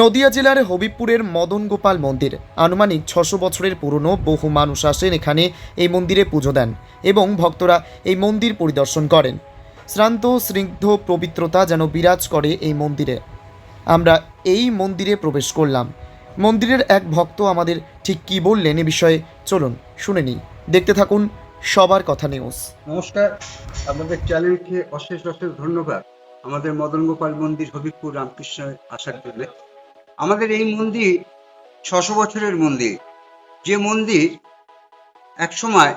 নদিয়া জেলার হবিবপুরের মদন গোপাল মন্দির আনুমানিক ছশো বছরের পুরনো বহু মানুষ আসেন এখানে এই মন্দিরে পুজো দেন এবং ভক্তরা এই মন্দির পরিদর্শন করেন শ্রান্ত স্নিগ্ধ পবিত্রতা যেন বিরাজ করে এই মন্দিরে আমরা এই মন্দিরে প্রবেশ করলাম মন্দিরের এক ভক্ত আমাদের ঠিক কি বললেন এ বিষয়ে চলুন শুনে নিই দেখতে থাকুন সবার কথা নিউজ নমস্কার আপনাদের চ্যানেলকে অশেষ অশেষ ধন্যবাদ আমাদের মদন গোপাল মন্দির হবিবপুর রামকৃষ্ণ আসার জন্য আমাদের এই মন্দির ছশো বছরের মন্দির যে মন্দির একসময়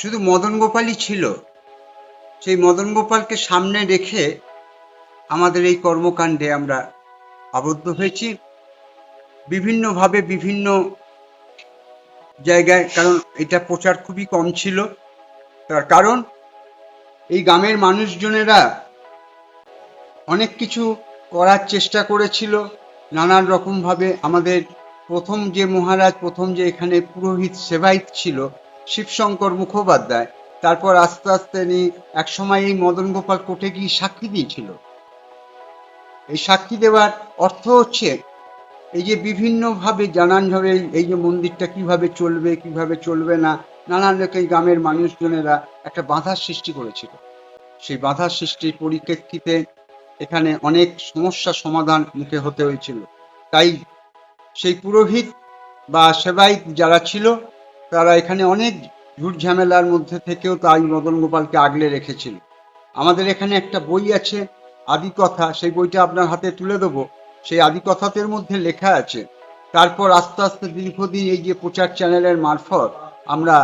শুধু মদন গোপালই ছিল সেই মদন গোপালকে সামনে রেখে আমাদের এই কর্মকাণ্ডে আমরা আবদ্ধ হয়েছি বিভিন্নভাবে বিভিন্ন জায়গায় কারণ এটা প্রচার খুবই কম ছিল তার কারণ এই গ্রামের মানুষজনেরা অনেক কিছু করার চেষ্টা করেছিল নানান রকমভাবে আমাদের প্রথম যে মহারাজ প্রথম যে এখানে পুরোহিত সেবাইত ছিল শিবশঙ্কর মুখোপাধ্যায় তারপর আস্তে আস্তে এক সময় এই মদন গোপাল কোর্টে গিয়ে সাক্ষী দিয়েছিল এই সাক্ষী দেওয়ার অর্থ হচ্ছে এই যে বিভিন্নভাবে জানান নানানভাবে এই যে মন্দিরটা কিভাবে চলবে কিভাবে চলবে না নানান রকম গ্রামের মানুষজনেরা একটা বাধার সৃষ্টি করেছিল সেই বাধার সৃষ্টির পরিপ্রেক্ষিতে এখানে অনেক সমস্যা সমাধান মুখে হতে হয়েছিল তাই সেই পুরোহিত বা সেবাই যারা ছিল তারা এখানে অনেক ঝুট ঝামেলার মধ্যে থেকেও তাই মদন গোপালকে আগলে রেখেছিল আমাদের এখানে একটা বই আছে আদি কথা সেই বইটা আপনার হাতে তুলে দেবো সেই আদি কথাতের মধ্যে লেখা আছে তারপর আস্তে আস্তে দীর্ঘদিন এই যে প্রচার চ্যানেলের মারফত আমরা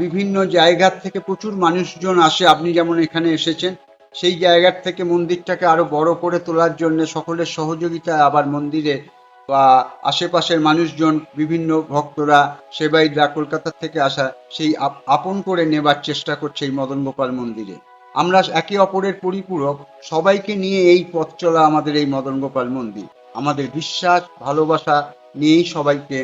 বিভিন্ন জায়গার থেকে প্রচুর মানুষজন আসে আপনি যেমন এখানে এসেছেন সেই জায়গার থেকে মন্দিরটাকে আরো বড় করে তোলার জন্য সকলের সহযোগিতায় আবার মন্দিরে বা আশেপাশের মানুষজন বিভিন্ন ভক্তরা সেবাইদরা কলকাতা থেকে আসা সেই আপন করে নেবার চেষ্টা করছে এই মদন গোপাল মন্দিরে আমরা একে অপরের পরিপূরক সবাইকে নিয়ে এই পথ চলা আমাদের এই মদন গোপাল মন্দির আমাদের বিশ্বাস ভালোবাসা নিয়েই সবাইকে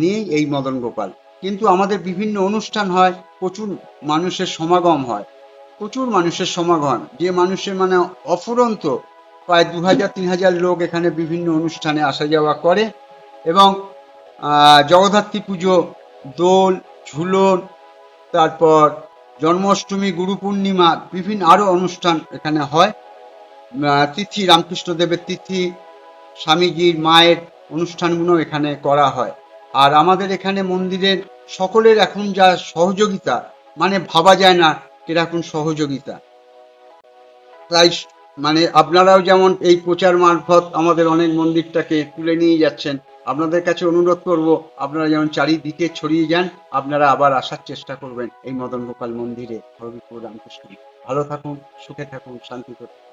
নিয়েই এই মদন গোপাল কিন্তু আমাদের বিভিন্ন অনুষ্ঠান হয় প্রচুর মানুষের সমাগম হয় প্রচুর মানুষের সমাগম যে মানুষের মানে অফুরন্ত প্রায় দু হাজার তিন হাজার লোক এখানে বিভিন্ন অনুষ্ঠানে আসা যাওয়া করে এবং জগদ্ধাত্রী পুজো দোল ঝুলন তারপর জন্মাষ্টমী গুরু পূর্ণিমা বিভিন্ন আরও অনুষ্ঠান এখানে হয় তিথি রামকৃষ্ণদেবের তিথি স্বামীজির মায়ের অনুষ্ঠানগুলো এখানে করা হয় আর আমাদের এখানে মন্দিরের সকলের এখন যা সহযোগিতা মানে ভাবা যায় না কিরকম সহযোগিতা তাই মানে আপনারাও যেমন এই প্রচার মারফত আমাদের অনেক মন্দিরটাকে তুলে নিয়ে যাচ্ছেন আপনাদের কাছে অনুরোধ করব আপনারা যেমন চারিদিকে ছড়িয়ে যান আপনারা আবার আসার চেষ্টা করবেন এই মদন গোপাল মন্দিরে হরবিপুর রামকৃষ্ণ ভালো থাকুন সুখে থাকুন শান্তিতে থাকুন